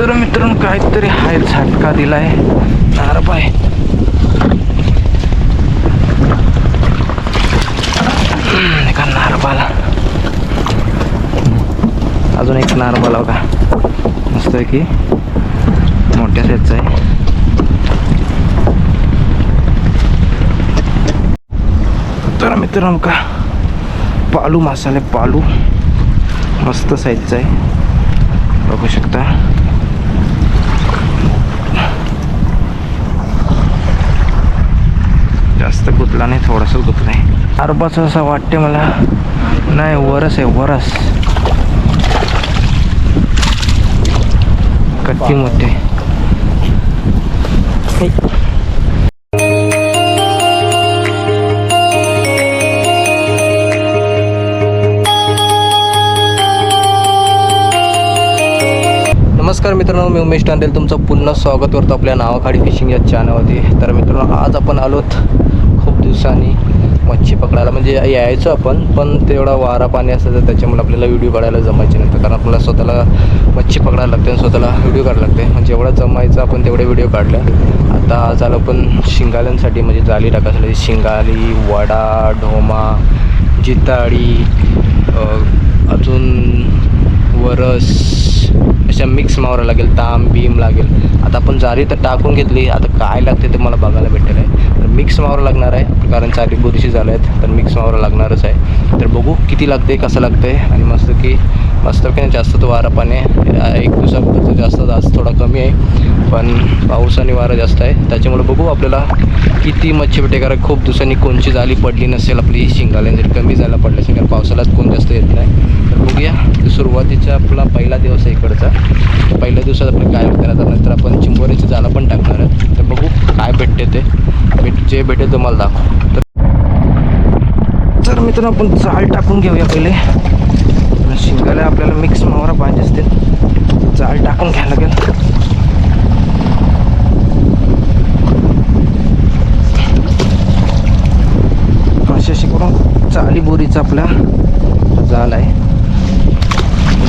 तर मित्रांनो काहीतरी हाय झटका दिलाय. नारपाय एका नारबाला अजून एक नारबाला बघा. मस्त आहे की. मोठ्या साईजचा आहे. तर मित्रांनो का? पालू मासाले पालू. मस्त साईजचा आहे. बघू शकता. जास्त गुतला नाही थोडासा गुतला आहे अरबाचं असं वाटते मला. नाही वरस आहे वरस. कट्टी मोठे नमस्कार मित्रांनो मी उमेश टांडेल. तुमचं पुन्हा स्वागत करतो आपल्या नावाखाडी फिशिंग या चॅनलमध्ये तर मित्रांनो आज आपण आलोत दिवसांनी मच्छी पकडायला. म्हणजे यायचं आपण पण तेवढा वारा पाणी असतं तर त्याच्यामुळे आपल्याला व्हिडिओ काढायला जमायचे नव्हतं. कारण आपल्याला स्वतःला मच्छी पकडायला लागते आणि स्वतःला व्हिडिओ काढायला लागते. म्हणजे एवढा जमायचं आपण तेवढे व्हिडिओ काढले आता आज आलो पण शिंगाल्यांसाठी म्हणजे जाळी टाकायसाठी. शिंगाली वडा ढोमा जिताळी अजून वरस अशा मिक्स मावरा लागेल ताम बीम लागेल. आता आपण जारी तर टाकून घेतली आता काय लागते ते मला बघायला भेटेल आहे. तर मिक्स मावरा लागणार आहे कारण चारी बुरशी झालं आहेत तर मिक्स मावरा लागणारच आहे. तर बघू किती लागते कसं लागते आणि मस्त की मस्त की नाही जास्त तो वारा पाणी आहे एक दिवसापर्यंत जास्त आज थोडा कमी आहे. पण पाऊस आणि वारा जास्त आहे. त्याच्यामुळे बघू आपल्याला किती मच्छी भेटे खूप दिवसांनी कोणची जाळी पडली नसेल आपली शिंगाला जर कमी जायला पडली असेल कारण पावसाळ्यात कोण जास्त येत नाही. तर बघूया सुरुवातीचा आपला पहिला दिवस आहे इकडचा. पहिल्या दिवसात आपलं काय होतं आता नंतर आपण चिंबोरीचं जाळं पण टाकणार आहे तर बघू काय भेटते ते. भेट जे भेटेल तुम्हाला दाखव. तर तर मित्रांनो आपण जाळ टाकून घेऊया पहिले. शिंगाला आपल्याला मिक्स मावरा पाहिजे असते जाळ टाकून घ्यायला लागेल अशी अशी करून चाली बोरीचा आपला जाल आहे.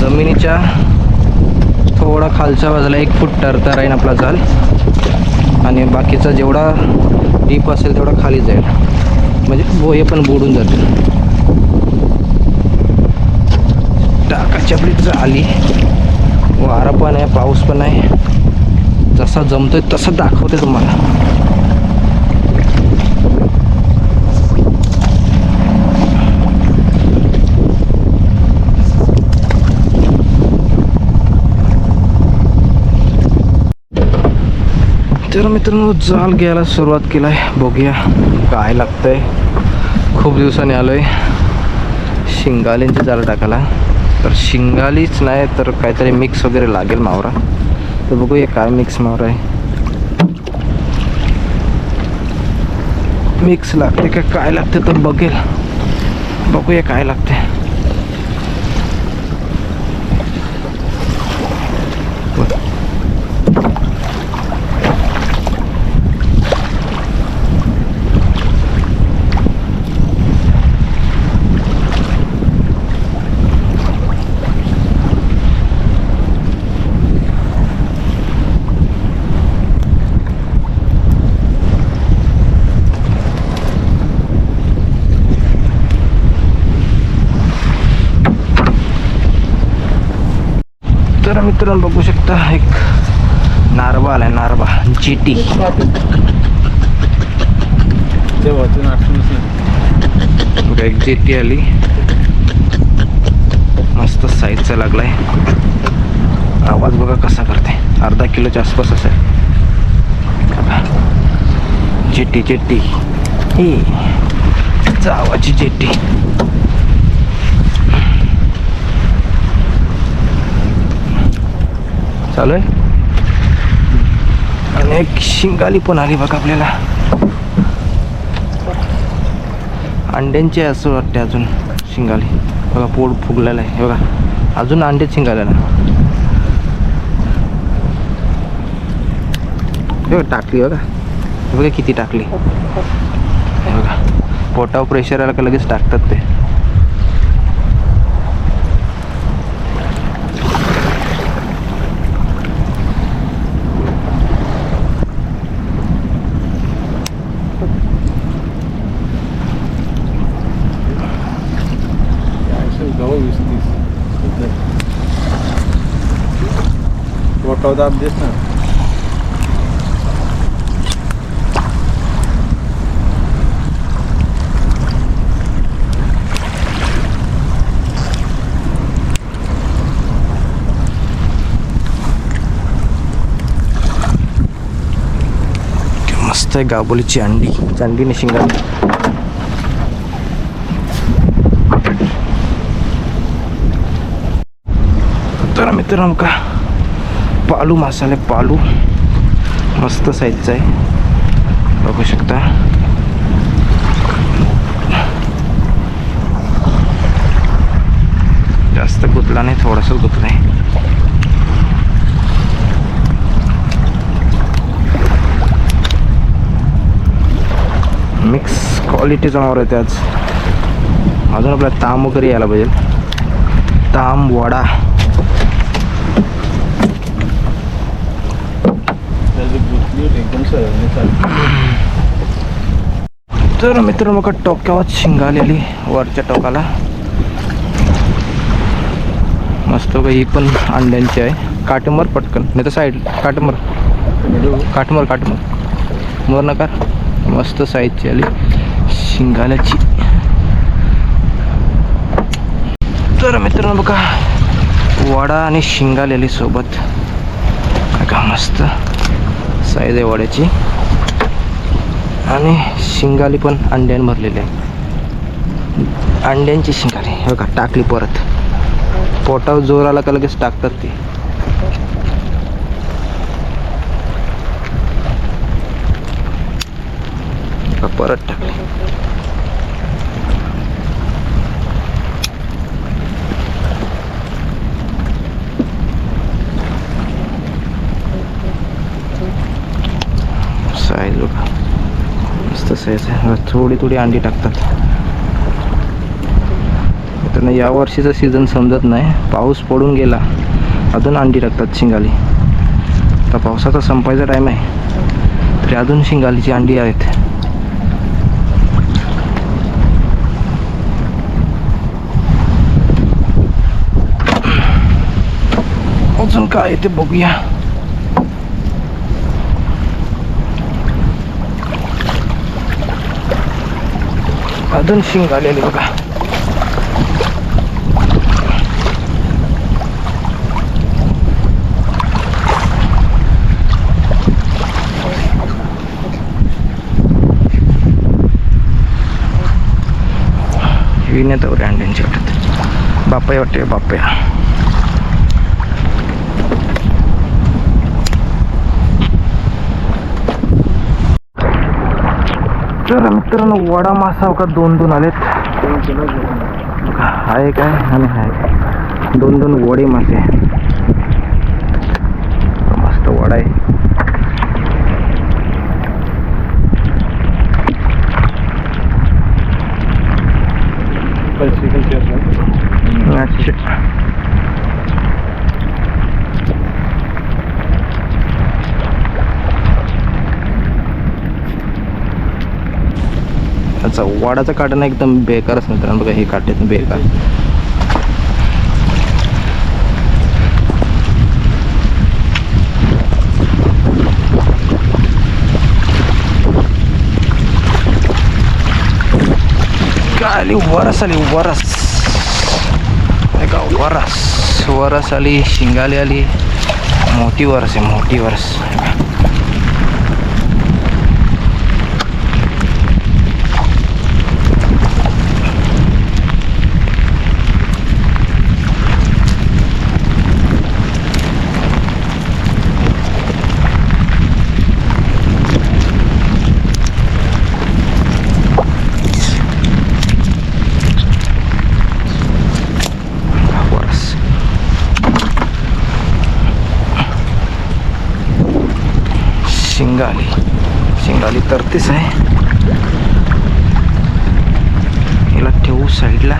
जमिनीच्या थोडा खालच्या बाजूला एक फूट टरता राहील आपला जाल. आणि बाकीचा जेवढा डीप असेल तेवढा खाली जाईल. म्हणजे बोहे पण बुडून जातील. टाकाची आपली जाली. वारा पण आहे पाऊस पण आहे. जसा जमतोय तसं दाखवते तुम्हाला. तर मित्रांनो जाल घ्यायला सुरुवात केला आहे बघूया काय लागतंय. खूप दिवसांनी आलो आहे शिंगालींची जाल टाकायला. तर शिंगालीच नाही तर काहीतरी मिक्स वगैरे लागेल मावरा. तर बघूया काय मिक्स मावरा आहे. मिक्स लागते का काय लागते तर बघेल. बघूया काय लागते तर मित्रांनो बघू शकता एक नारबा आलाय नारबा. जीटी. एक जेटी आली. मस्त साईजचा लागलाय. आवाज बघा कसा करते. अर्धा किलोच्या आसपास असेल. Jetty jetty. ही जावाची जेटी. चालू आहे आणि एक शिंगाली पण आली बघा आपल्याला. अंड्यांची असं वाटते अजून शिंगाली. बघा पोट फुगलेलं आहे. हे बघा अजून अंडेच शिंगालेला हे बघा टाकली बघा. बघा किती टाकली. हे बघा पोटावर प्रेशर आला का लगेच टाकतात ते. दाब देस ना. मस्त आहे गाबोलीची अंडी. चांदीने शिंगा तर मित्रांनो का पालू मसाले पालू. मस्त साईजचा आहे. बघू शकता. जास्त गुतला नाही थोडासा गुतला आहे मिक्स क्वालिटी जनावर आहे आज. अजून आपल्याला ताम वगैरे यायला पाहिजे. ताम वडा त्याची गुतली होती एकदम सरळ चालली तर मित्र बघा टोक्यावर शिंगा आलेली वरच्या टोकाला. मस्त ही पण अंड्यांची आहे. काटमर पटकन. नाही तर साईड काटमर. काटमर काटमर. मोर नकार मस्त साईजची आली. शिंगाल्याची. तर मित्रांनो बघा वडा आणि शिंगालेली सोबत. का मस्त साईज आहे वड्याची. आणि शिंगाली पण अंड्यान भरलेली आहे अंड्यांची शिंगाली हे बघा टाकली परत. पोटावर जोर आला का लगेच टाकतात ती. परत टाकली साईज बघा मस्त थोडी थोडी अंडी टाकतात. मित्रांनो या वर्षीचा सीझन समजत नाही. पाऊस पडून गेला. अजून अंडी टाकतात शिंगाली. आता पावसाचा संपायचा टाईम आहे. तरी अजून शिंगालीची अंडी आहेत. अजून काय ते बघूया. अजून शिंग आलेले बघा. विण्यात वगैरे वाटत. बापया वाटते बापया. तर मित्रांनो वडा मासा का दोन दोन आलेत? आहे काय आणि आहे. दोन दोन वडे मासे. मस्त वडा आहे. अच्छा वाडाचा वाडाचा काटा ना एकदम बेकारच मित्रांनो. बघा हे काटे बेकार. काय आली वरस आली वरस. का वरस वरस आली शिंगाली आली. मोठी वरस आहे मोठी वरस शिंगाली आली तर तेच आहे. हिला ठेवू साईडला.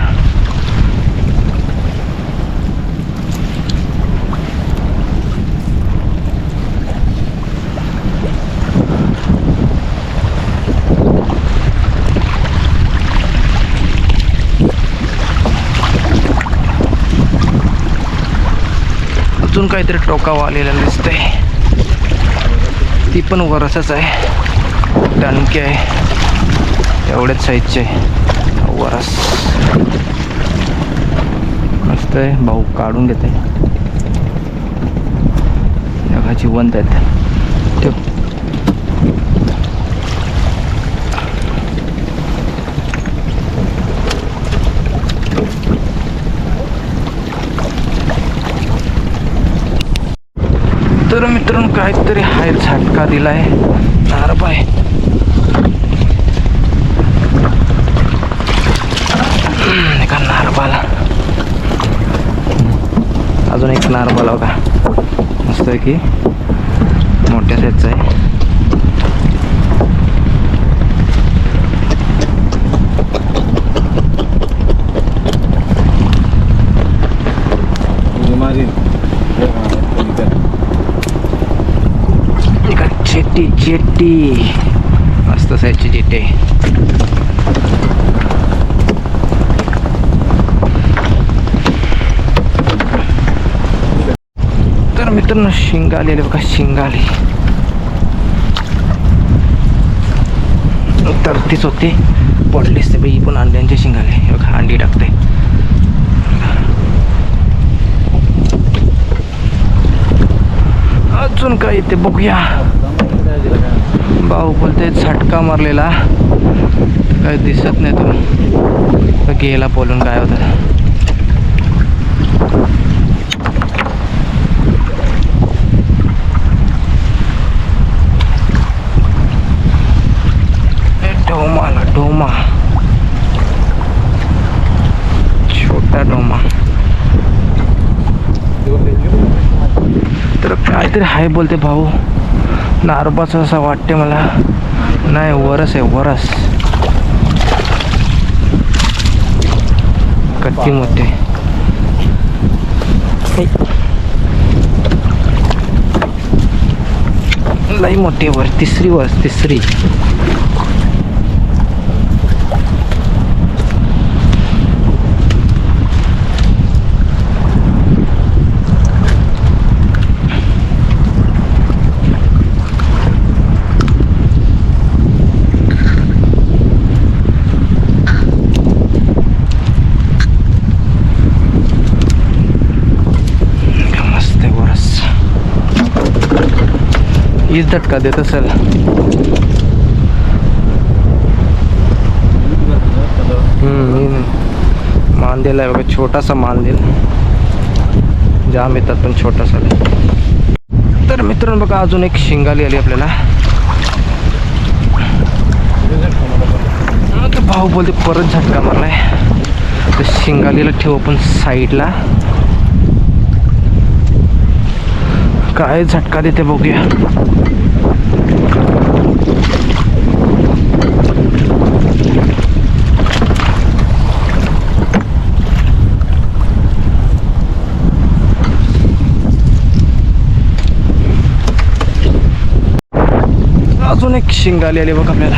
अजून अजून काहीतरी टोकावं आलेलं दिसतंय. ती पण वरसच आहे. टणके आहे. एवढ्याच साईजचे. आहे वरस. मस्त आहे. भाऊ काढून घेते. बघा जिवंत आहेत. ते तर मित्रांनो काहीतरी हाय झटका दिलाय. नारबाय एका नारबाला एक नारबाला बघा. मस्त आहे की? मोठ्या साईजचा आहे. चेट्टी चेट्टी. मस्त साईजची चेट्टी मित्रांनो शिंग आलेले बघा शिंग आली तर तीच होती पडलीच ते बाई पण अंड्यांचे शिंग आले बघा अंडी टाकते अजून काय येते बघूया भाऊ बोलते झटका मारलेला काय काही दिसत नाही तो गेला बोलून काय होतं काहीतरी हाय बोलते भाऊ. नारबाचं असं वाटते मला. नाही वरस आहे वरस. कट्टी मोठे. लई मोठी वर तिसरी वर तिसरी का मस्त आहे वरस हीच झटका देत असेल. मांदेल आहे बघा छोटासा मांदेल जाम येतात पण छोटासा. तर मित्रांनो बघा अजून एक शिंगाली आली आपल्याला. भाऊ बोलते परत झटका मारलाय. तर शिंगालीला ठेवू आपण साईडला काय झटका देते बघूया. अजून एक शिंगाली आली बघ आपल्याला.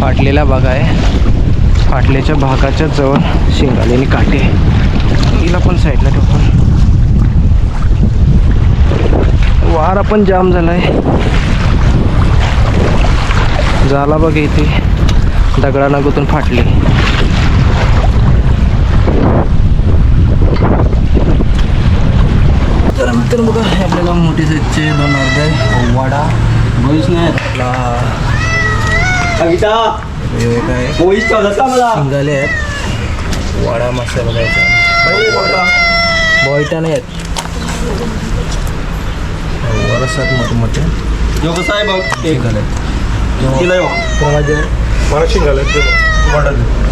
फाटलेला भाग आहे. फाटल्याच्या भागाच्या जवळ शिंगाली आणि काटे हिला पण साईडला ठेवतो आपण वारा पण जाम झालाय. झाला बघ इथे. दगडाना गुतून फाटली. तर मित्र बघा हे आपल्याला मोठी साईजचे दोन अर्धे वाडा. बोईस नाही आपला. कविता! काय शिंगाले आहेत. वाडा मस्त आहे बघायचा बॉयटा नाही आहेत. वरसात मोठे मोठे आहे बघ एक आहेत तिला येऊ कोणाचे? मला शिंगाला वाटत